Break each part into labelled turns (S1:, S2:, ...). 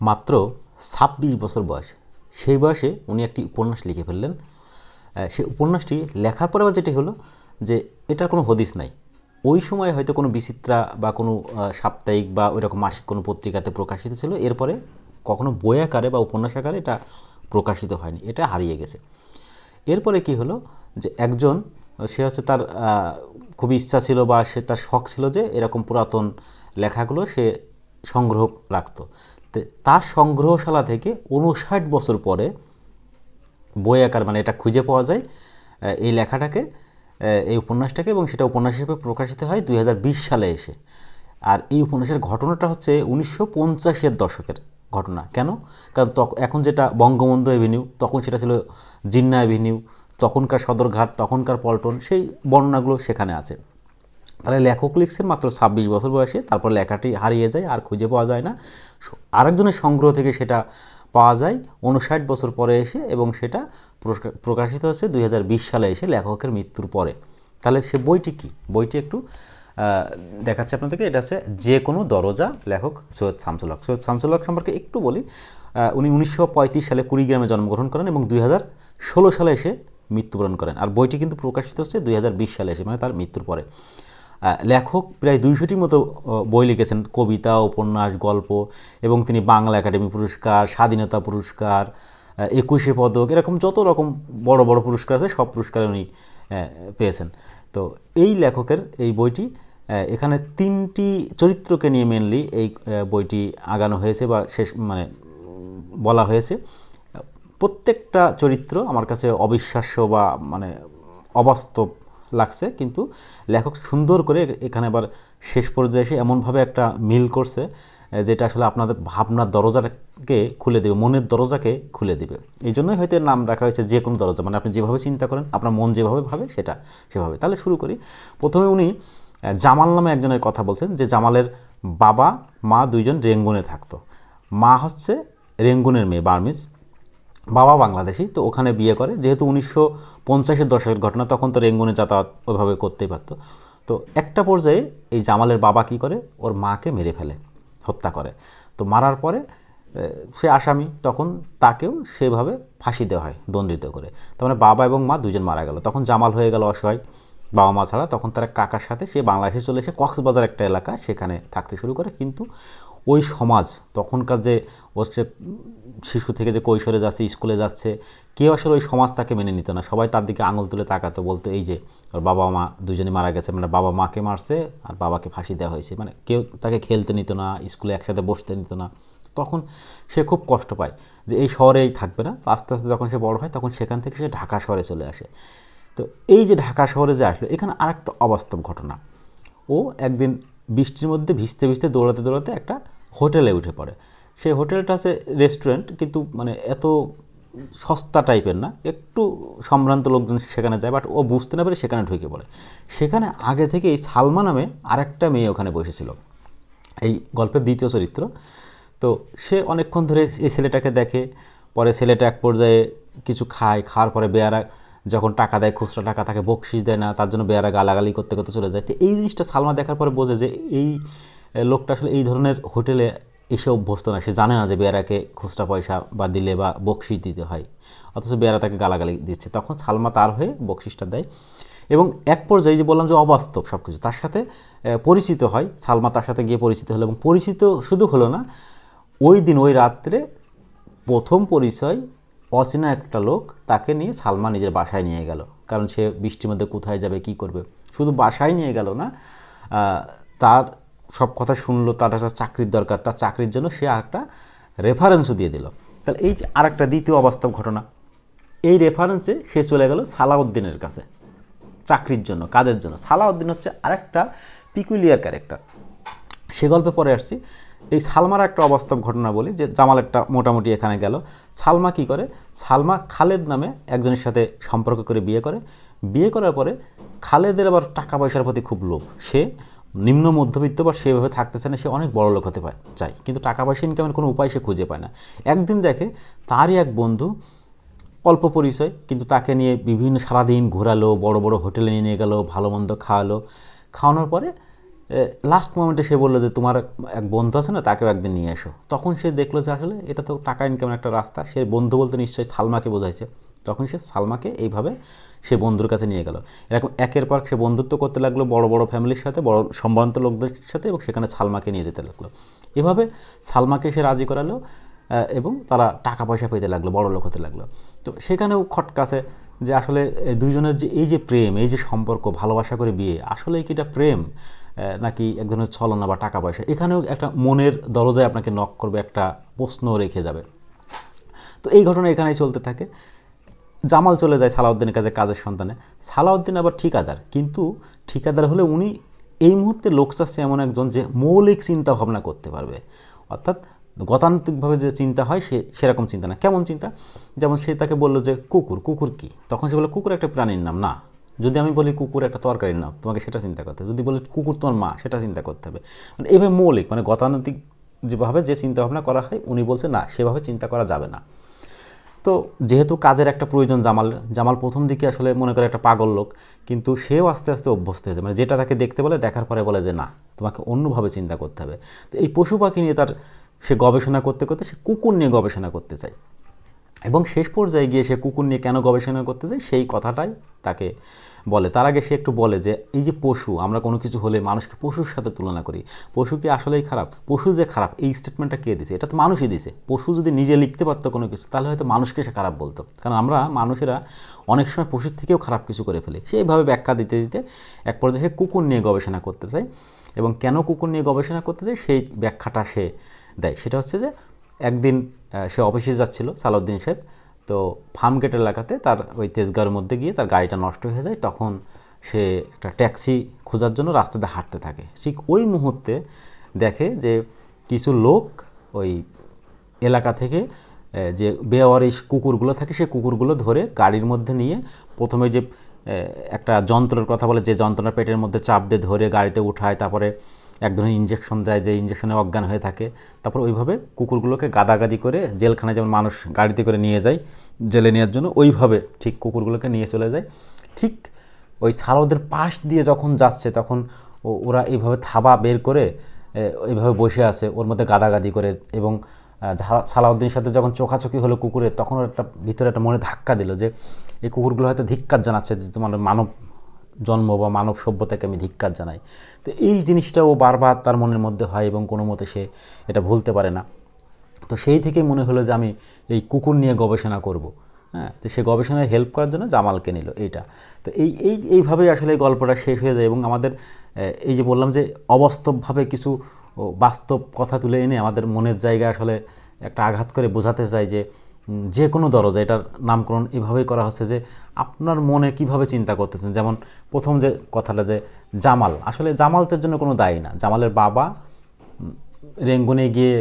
S1: মাত্র ছাব্বিশ বছর বয়স। সেই বয়সে উনি একটি উপন্যাস লিখে ফেললেন। সেই উপন্যাসটি লেখার পরে যেটি হলো যে এটার কোনো হদিস নাই। ওই সময় হয়তো কোনো বিচিত্রা বা কোনো সাপ্তাহিক বা ওইরকম মাসিক কোনো পত্রিকাতে প্রকাশিত ছিল। এরপরে কখনো বই আকারে বা উপন্যাস আকারে এটা প্রকাশিত হয়নি। এটা হারিয়ে গেছে। এরপরে কি হলো যে একজন, সে হচ্ছে তার খুবই ইচ্ছা ছিল বা সে তার শখ ছিল যে এরকম পুরাতন লেখাগুলো সে সংগ্রহ রাখতো। তার সংগ্রহশালা থেকে উনষাট বছর পরে বই আকার মানে এটা খুঁজে পাওয়া যায় এই লেখাটাকে এই উপন্যাসটাকে এবং সেটা উপন্যাস হিসেবে প্রকাশিত হয় দুই হাজার বিশ সালে এসে। আর এই উপন্যাসের ঘটনাটা হচ্ছে উনিশশো পঞ্চাশের দশকের ঘটনা। কেন? কারণ এখন যেটা বঙ্গবন্ধু এভিনিউ তখন সেটা ছিল জিন্না এভিনিউ তখনকার সদরঘাট, তখনকার পল্টন, সেই বর্ণনাগুলো সেখানে আছে। তাহলে লেখক লিখছেন মাত্র ছাব্বিশ বছর বয়সে, তারপর লেখাটি হারিয়ে যায়, আর খুঁজে পাওয়া যায় না। আরেকজনের সংগ্রহ থেকে সেটা পাওয়া যায়। উনষাট বছর পরে এসে এবং সেটা প্রকা- প্রকাশিত হচ্ছে দুই হাজার বিশ সালে এসে লেখকের মৃত্যুর পরে। তাহলে সে বইটি কি? বইটি একটু দেখাচ্ছে আপনাদেরকে। এটা হচ্ছে যে কোনো দরজা লেখক সৈয়দ শামসুল হক। সৈয়দ শামসুল হক সম্পর্কে একটু বলি উনি উনিশশো পঁয়ত্রিশ সালে কুড়িগ্রামে জন্মগ্রহণ করেন এবং দুই হাজার ষোলো সালে এসে মৃত্যুবরণ করেন। আর বইটি কিন্তু প্রকাশিত হচ্ছে দুই হাজার বিশ সালে এসে মানে তার মৃত্যুর পরে। লেখক প্রায় দুইশোটির মতো বই লিখেছেন। কবিতা, উপন্যাস, গল্প এবং তিনি বাংলা একাডেমি পুরস্কার, স্বাধীনতা পুরস্কার একুশে পদক, এরকম যত রকম বড় বড় পুরস্কার আছে, সব পুরস্কার উনি পেয়েছেন। তো এই লেখকের এই বইটি এখানে তিনটি চরিত্রকে নিয়ে মেনলি এই বইটি আগানো হয়েছে বা শেষ মানে বলা হয়েছে। প্রত্যেকটা চরিত্র আমার কাছে অবিশ্বাস্য বা মানে অবাস্তব লাগছে, কিন্তু লেখক সুন্দর করে এখানে আবার শেষ পর্যায়ে এসে এমনভাবে একটা মিল করছে যেটা আসলে আপনাদের ভাবনার দরজাকে খুলে দেবে, মনের দরজাকে খুলে দেবে। এই জন্যই হয়তো নাম রাখা হয়েছে যে কোনো দরজা মানে আপনি যেভাবে চিন্তা করেন, আপনার মন যেভাবে ভাবে, সেটা সেভাবে। তাহলে শুরু করি। প্রথমে উনি জামাল নামে একজনের কথা বলছেন, যে জামালের বাবা, মা দুইজন রেঙ্গুনে থাকতো। মা হচ্ছে রেঙ্গুনের মেয়ে, বার্মিজ। বাবা বাংলাদেশি, তো ওখানে বিয়ে করে। যেহেতু উনিশশো পঞ্চাশের দশকের ঘটনা, তখন তো রেঙ্গুনে যাতায়াত ওইভাবে করতেই পারতো। তো একটা পর্যায়ে এই জামালের বাবা কি করে? ওর মাকে মেরে ফেলে, হত্যা করে। তো মারার পরে সে আসামি, তখন তাকেও সেভাবে ফাঁসি দেওয়া হয়, দণ্ডিত করে। তার মানে বাবা এবং মা দুজন মারা গেল। তখন জামাল হয়ে গেল অসহায় বাবা মা ছাড়া। তখন তারা কাকার সাথে সে বাংলাদেশে চলে এসে কক্সবাজার একটা এলাকা, সেখানে থাকতে শুরু করে। কিন্তু ওই সমাজ, তখনকার যে হচ্ছে শিশু থেকে যে কৈশোরে যাচ্ছে, স্কুলে যাচ্ছে, কেউ আসলে ওই সমাজ তাকে মেনে নিত না। সবাই তার দিকে আঙুল তুলে তাকাতো, বলতো, এই যে, ওর বাবা মা দুজনে মারা গেছে। মানে বাবা মাকে মারছে আর বাবাকে ফাঁসি দেওয়া হয়েছে। মানে কেউ তাকে খেলতে নিত না, স্কুলে একসাথে বসতে নিত না। তখন সে খুব কষ্ট পায় যে এই শহরেই থাকবে না। আস্তে আস্তে যখন সে বড় হয়, তখন সেখান থেকে সে ঢাকা শহরে চলে আসে। তো এই যে ঢাকা শহরে যে আসলো, এখানে আরেকটা অবাস্তব ঘটনা। ও একদিন বৃষ্টির মধ্যে ভিজতে ভিজতে দৌড়াতে দৌড়াতে একটা হোটেলে উঠে পড়ে। সেই হোটেলটা আছে রেস্টুরেন্ট, কিন্তু মানে এত সস্তা টাইপের না, একটু সম্ভ্রান্ত লোকজন সেখানে যায়, বাট ও বুঝতে না পেরে সেখানে ঢুকে পড়ে। সেখানে আগে থেকে এই সালমা নামে আরেকটা মেয়ে ওখানে বসেছিল, এই গল্পের দ্বিতীয় চরিত্র। তো সে অনেকক্ষণ ধরে এই ছেলেটাকে দেখে, পরে ছেলেটা এক পর্যায়ে কিছু খায়, খাওয়ার পরে বেয়ারা যখন টাকা দেয়, খুচরা টাকা তাকে বকশিস দেয় না, তার জন্য বেয়ারা গালাগালি করতে করতে চলে যায়। তো এই জিনিসটা সালমা দেখার পরে বোঝে যে এই লোকটা আসলে এই ধরনের হোটেলে এসে অভ্যস্ত না। সে জানে না যে বেয়ারাকে খুচরা পয়সা বা দিলে বা বকশিস দিতে হয়। অথচ বেয়ারা তাকে গালাগালি দিচ্ছে। তখন সালমা তার হয়ে বকশিসটা দেয় এবং এক পর্যায়ে যে বললাম যে অবাস্তব সব কিছু তার সাথে পরিচিত হয়। সালমা তার সাথে গিয়ে পরিচিত হলো এবং পরিচিত শুধু হলো না, ওই দিন, ওই রাত্রে প্রথম পরিচয় অচেনা একটা লোক তাকে নিয়ে সালমা নিজের বাসায় নিয়ে গেল। কারণ সে বৃষ্টির মধ্যে কোথায় যাবে, কি করবে? শুধু বাসায় নিয়ে গেল না তার সব কথা শুনলো, তার একটা চাকরির দরকার, তার চাকরির জন্য সে আরেকটা রেফারেন্সও দিয়ে দিল। তাহলে এই যে আরেকটা দ্বিতীয় অবাস্তব ঘটনা, এই রেফারেন্সে সে চলে গেল সালাউদ্দিনের কাছে, চাকরির জন্য, কাজের জন্য। সালাউদ্দিন হচ্ছে আরেকটা পিকুলিয়ার ক্যারেক্টার সে গল্পে পরে আসছি এই সালমার একটা অবাস্তব ঘটনা বলি, যে জামাল একটা মোটামুটি এখানে গেল। সালমা কি করে? সালমা খালেদ নামে একজনের সাথে সম্পর্ক করে বিয়ে করে। বিয়ে করার পরে খালেদের আবার টাকা পয়সার প্রতি খুব লোভ। সে নিম্ন মধ্যবিত্ত বা সেভাবে থাকতেছে না, সে অনেক বড় লোক হতে পারে চায়। কিন্তু টাকা পয়সা ইনকামের কোনো উপায় সে খুঁজে পায় না। একদিন দেখে তারই এক বন্ধু অল্প পরিচয়, কিন্তু তাকে নিয়ে বিভিন্ন সারাদিন ঘোরালো, বড় বড় হোটেলে নিয়ে গেল, ভালো মন্দ খাওয়ালো। খাওয়ানোর পরে লাস্ট মোমেন্টে সে বলল যে, তোমার এক বন্ধু আছে না, তাকেও একদিন নিয়ে এসো। তখন সে দেখল যে, আসলে এটা তো টাকা ইনকামের একটা রাস্তা। সে বন্ধু বলতে নিশ্চয়ই সালমাকে বোঝাইছে। তখন সে সালমাকে এইভাবে সে বন্ধুর কাছে নিয়ে গেল। এরকম একের পর সে বন্ধুত্ব করতে লাগল বড় বড় ফ্যামিলির সাথে, বড় সম্ভ্রান্ত লোকদের সাথে এবং সেখানে সালমাকে নিয়ে যেতে লাগল। এভাবে সালমাকে সে রাজি করালো এবং তারা টাকা পয়সা পেতে লাগল, বড় লোক হতে লাগল। তো সেখানেও খটকাছে যে আসলে দুইজনের যে, এই যে প্রেম, এই যে সম্পর্ক, ভালোবাসা করে বিয়ে আসলে কি এটা প্রেম? নাকি এক ধরনের ছলনা বা টাকা পয়সা? এখানেও একটা মনের দরজায় আপনাকে নক করবে, একটা প্রশ্ন রেখে যাবে। তো এই ঘটনা এখানেই চলতে থাকে। জামাল চলে যায় সালাউদ্দিনের কাছে কাজের সন্তানে। সালাউদ্দিন আবার ঠিকাদার, কিন্তু ঠিকাদার হলে উনি এই মুহূর্তে লোক চাচ্ছে এমন একজন যে মৌলিক চিন্তা ভাবনা করতে পারবে। অর্থাৎ গতান্ত্রিকভাবে যে চিন্তা হয় সে সেরকম চিন্তা না। কেমন চিন্তা? যেমন সে তাকে বলল যে, কুকুর কুকুর কি? তখন সে বলল, কুকুর একটা প্রাণীর নাম। না, যদি আমি বলি কুকুর একটা তরকারির নাম, তোমাকে সেটা চিন্তা করতে হবে। যদি বলি কুকুর তোমার মা, সেটা চিন্তা করতে হবে। মানে এইভাবে মৌলিক মানে গতানুতিক যেভাবে যে চিন্তা ভাবনা করা হয়, উনি বলছে, না, সেভাবে চিন্তা করা যাবে না। তো যেহেতু কাজের একটা প্রয়োজন, জামাল জামাল প্রথম দিকে আসলে মনে করে একটা পাগল লোক, কিন্তু সেও আস্তে আস্তে অভ্যস্ত হয়েছে মানে যেটা তাকে দেখতে বলে, দেখার পরে বলে যে, না, তোমাকে অন্যভাবে চিন্তা করতে হবে। তো এই পশু পাখি নিয়ে তার সে গবেষণা করতে করতে সে কুকুর নিয়ে গবেষণা করতে চায়। এবং শেষ পর্যায়ে গিয়ে সে কুকুর নিয়ে কেন গবেষণা করতে চায়, সেই কথাটাই তাকে বলে। তার আগে সে একটু বলে যে, এই যে পশু, আমরা কোনো কিছু হলে মানুষকে পশুর সাথে তুলনা করি। পশু কি আসলেই খারাপ? পশু যে খারাপ, এই স্টেটমেন্টটা কে দিছে? এটা তো মানুষই দিছে। পশু যদি নিজে লিখতে পারতো কোনো কিছু, তাহলে হয়তো মানুষকে সে খারাপ বলতো। কারণ আমরা মানুষেরা অনেক সময় পশুর থেকেও খারাপ কিছু করে ফেলি। সেইভাবে ব্যাখ্যা দিতে দিতে এক পর্যায়ে সে কুকুর নিয়ে গবেষণা করতে চায়। এবং কেন কুকুর নিয়ে গবেষণা করতে চায়, সেই ব্যাখ্যাটা সে দেয়। সেটা হচ্ছে যে একদিন সে অফিসে যাচ্ছিল সালাউদ্দিন সাহেব। তো ফার্ম গেট এলাকাতে তার ওই তেজগাঁওয়ের মধ্যে গিয়ে তার গাড়িটা নষ্ট হয়ে যায়। তখন সে একটা ট্যাক্সি খোঁজার জন্য রাস্তাতে হাঁটতে থাকে। ঠিক ওই মুহূর্তে দেখে যে কিছু লোক ওই এলাকা থেকে যে বেওয়ারিশ কুকুরগুলো থাকে সেই কুকুরগুলো ধরে গাড়ির মধ্যে নিয়ে প্রথমে যে একটা যন্ত্রের কথা বলে, যে যন্ত্রটা পেটের মধ্যে চাপ দিয়ে ধরে গাড়িতে উঠায়, তারপরে এক ধরনের ইঞ্জেকশন যায় যে ইঞ্জেকশনে অজ্ঞান হয়ে থাকে। তারপর ওইভাবে কুকুরগুলোকে গাদাগাদি করে জেলখানায় যেমন মানুষ গাড়িতে করে নিয়ে যায় জেলে নেওয়ার জন্য, ওইভাবে ঠিক কুকুরগুলোকে নিয়ে চলে যায়। ঠিক ওই সালাউদ্দের পাশ দিয়ে যখন যাচ্ছে, তখন ওরা এইভাবে থাবা বের করে এইভাবে বসে আছে, ওর মধ্যে গাদাগাদি করে এবং সালাউদ্দিনের সাথে যখন চোখাচোখি হলো কুকুরের, তখন একটা, ভিতরে একটা মনে ধাক্কা দিল যে, এই কুকুরগুলো হয়তো ধিক্কার জানাচ্ছে যে তোমার মানব জন্ম বা মানব সভ্যতাকে আমি ধিক্কার জানাই। তো এই জিনিসটাও বারবার তার মনের মধ্যে হয় এবং কোনো মতে সে এটা ভুলতে পারে না। তো সেই থেকেই মনে হলো যে আমি এই কুকুর নিয়ে গবেষণা করব। হ্যাঁ তো সে গবেষণায় হেল্প করার জন্য জামালকে নিল এইটা। তো এই এই, এইভাবেই আসলে গল্পটা শেষ হয়ে যায় এবং আমাদের এই যে বললাম যে অবাস্তবভাবে কিছু বাস্তব কথা তুলে এনে আমাদের মনের জায়গায় আসলে একটা আঘাত করে বোঝাতে চাই যে যে কোনো দরজা, এটার নামকরণ এভাবেই করা হচ্ছে যে আপনার মনে কীভাবে চিন্তা করতেছেন? যেমন প্রথম যে কথাটা যে জামাল, আসলে জামালতের জন্য কোনো দায়ী না। জামালের বাবা রেঙ্গুনে গিয়ে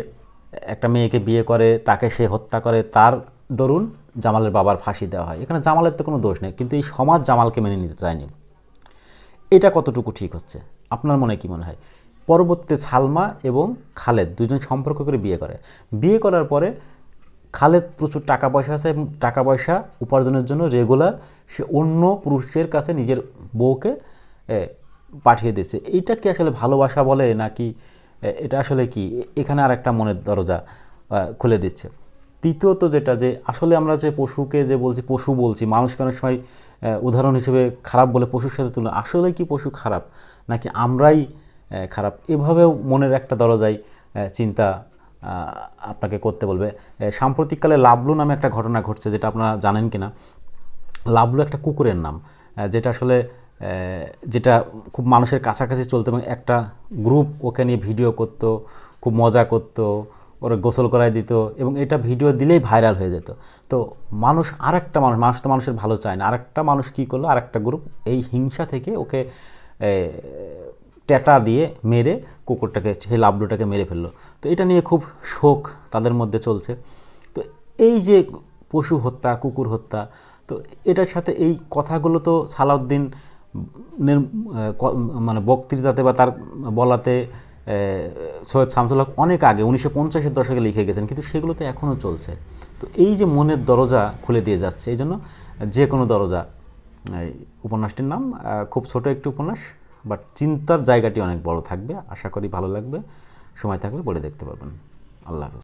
S1: একটা মেয়েকে বিয়ে করে, তাকে সে হত্যা করে, তার দরুন জামালের বাবার ফাঁসি দেওয়া হয়। এখানে জামালের তো কোনো দোষ নেই, কিন্তু এই সমাজ জামালকে মেনে নিতে চায়নি। এটা কতটুকু ঠিক হচ্ছে? আপনার মনে কি মনে হয়? পরবর্তীতে সালমা এবং খালেদ দুজন সম্পর্ক করে বিয়ে করে। বিয়ে করার পরে খালেদ প্রচুর টাকা পয়সা আছে টাকা পয়সা উপার্জনের জন্য রেগুলার সে অন্য পুরুষের কাছে নিজের বউকে পাঠিয়ে দিচ্ছে এইটা কি আসলে ভালোবাসা বলে, নাকি এটা আসলে কি? এখানে আর একটা মনের দরজা খুলে দিচ্ছে। তৃতীয়ত যেটা, যে আসলে আমরা যে পশুকে যে বলছি, পশু বলছি, মানুষকে অনেক সময় উদাহরণ হিসেবে খারাপ বলে পশুর সাথে তুলনা, আসলে কি পশু খারাপ? নাকি আমরাই খারাপ? এভাবেও মনের একটা দরজায় চিন্তা আপনাকে করতে বলবে। সাম্প্রতিককালে লাবলু নামে একটা ঘটনা ঘটছে যেটা আপনারা জানেন কিনা। লাবলু একটা কুকুরের নাম যেটা আসলে যেটা খুব মানুষের কাছাকাছি চলতো এবং একটা গ্রুপ ওকে নিয়ে ভিডিও করতো, খুব মজা করত, ওরা গোসল করায় দিত এবং এটা ভিডিও দিলেই ভাইরাল হয়ে যেত। তো মানুষ আরেকটা মানুষ মানুষ তো মানুষের ভালো চায় না। আরেকটা মানুষ কী করল? আরেকটা গ্রুপ এই হিংসা থেকে ওকে ট্যাটা দিয়ে মেরে কুকুরটাকে, সেই লাবলুটাকে মেরে ফেলল। তো এটা নিয়ে খুব শোক তাদের মধ্যে চলছে। তো এই যে পশু হত্যা, কুকুর হত্যা, তো এটার সাথে এই কথাগুলো তো সালাউদ্দিন মানে বক্তৃতাতে বা তার বলাতে সৈয়দ শামসুল হক অনেক আগে, উনিশশো পঞ্চাশের দশকে লিখে গেছেন, কিন্তু সেগুলো তো এখনও চলছে। তো এই যে মনের দরজা খুলে দিয়ে যাচ্ছে, এই জন্য যে কোনো দরজা উপন্যাসটির নাম খুব ছোট একটি উপন্যাস বাট চিন্তার জায়গাটি অনেক বড় থাকবে। আশা করি ভালো লাগবে। সময় থাকলে বলে দেখতে পারবেন। আল্লাহ হাফেজ।